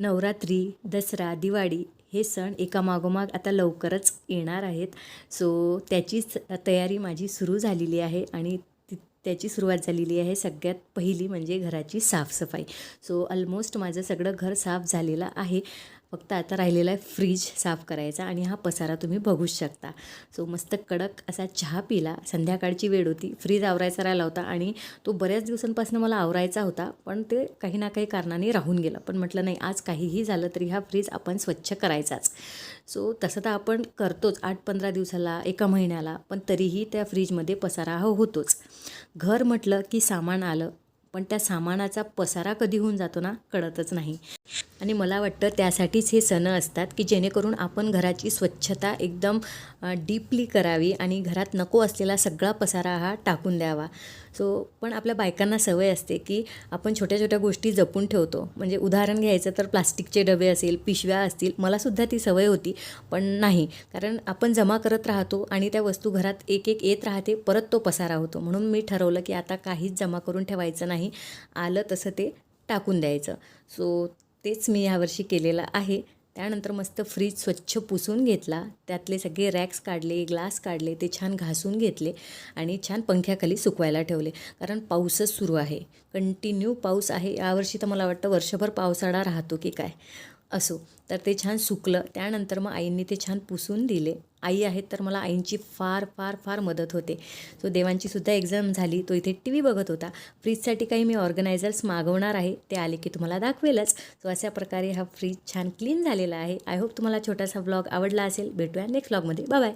नवरात्री दसरा दिवाळी हे सण एकामागोमाग आता लवकरच येणार आहेत. सो त्याचीच तयारी माझी सुरू झालेली आहे आणि ती त्याची सुरुवात झालेली आहे सगळ्यात पहिली म्हणजे घराची साफसफाई. सो ऑलमोस्ट माझं सगळं घर साफ झालेलं आहे. फक्त आता राहिलेला आहे फ्रीज साफ करायचा आणि हा पसारा तुम्ही बघूच शकता. सो मस्त कडक असा चहा पिला. संध्याकाळची वेळ होती. फ्रीज आवरायचा राहिला होता आणि तो बऱ्याच दिवसांपासून मला आवरायचा होता पण ते काही ना काही कारणाने राहून गेलं. पण म्हटलं नाही आज काहीही झालं तरी हा फ्रीज आपण स्वच्छ करायचाच. सो तसं तर आपण करतोच आठ पंधरा दिवसाला एका महिन्याला पण तरीही त्या फ्रीजमध्ये पसारा हा होतोच. घर म्हटलं की सामान आलं पण त्या सामानाचा पसारा कधी होऊन जातो ना कळतच नाही. आणि मला वाटतं त्यासाठीच हे सण असतात की जेणेकरून आपण घराची स्वच्छता एकदम डीपली करावी आणि घरात नको असलेला सगळा पसारा हा टाकून द्यावा. सो पण आपल्या बायकांना सवय असते की आपण छोट्या छोट्या गोष्टी जपून ठेवतो. म्हणजे उदाहरण घ्यायचं तर प्लास्टिकचे डबे असेल पिशव्या असतील मलासुद्धा ती सवय होती पण नाही. कारण आपण जमा करत राहतो आणि त्या वस्तू घरात एक एक येत राहते परत तो पसारा होतो. म्हणून मी ठरवलं की आता काहीच जमा करून ठेवायचं नाही. आलं तसं ते टाकून द्यायचं. सो तेच मी यावर्षी केलेलं आहे. त्यानंतर मस्त फ्रीज स्वच्छ पुसून घेतला. त्यातले सगळे रॅक्स काढले ग्लास काढले ते छान घासून घेतले आणि छान पंख्याखाली सुकवायला ठेवले. कारण पाऊसच सुरू आहे. कंटिन्यू पाऊस आहे. यावर्षी तर मला वाटतं वर्षभर पावसाळा राहतो की काय? असो. तर ते छान सुकलं. त्यानंतर मग आईंनी ते छान पुसून दिले. आई आहेत तर मला आईंची फार फार फार मदत होते. सो देवांची सुद्धा एक्झाम झाली. तो इथे टी व्ही बघत होता. फ्रीजसाठी काही मी ऑर्गनायझर्स मागवणार आहे. ते आले की तुम्हाला दाखवेलच. सो अशा प्रकारे हा फ्रीज छान क्लीन झालेला आहे. आय होप तुम्हाला छोटासा ब्लॉग आवडला असेल. भेटूया नेक्स्ट ब्लॉगमध्ये बाय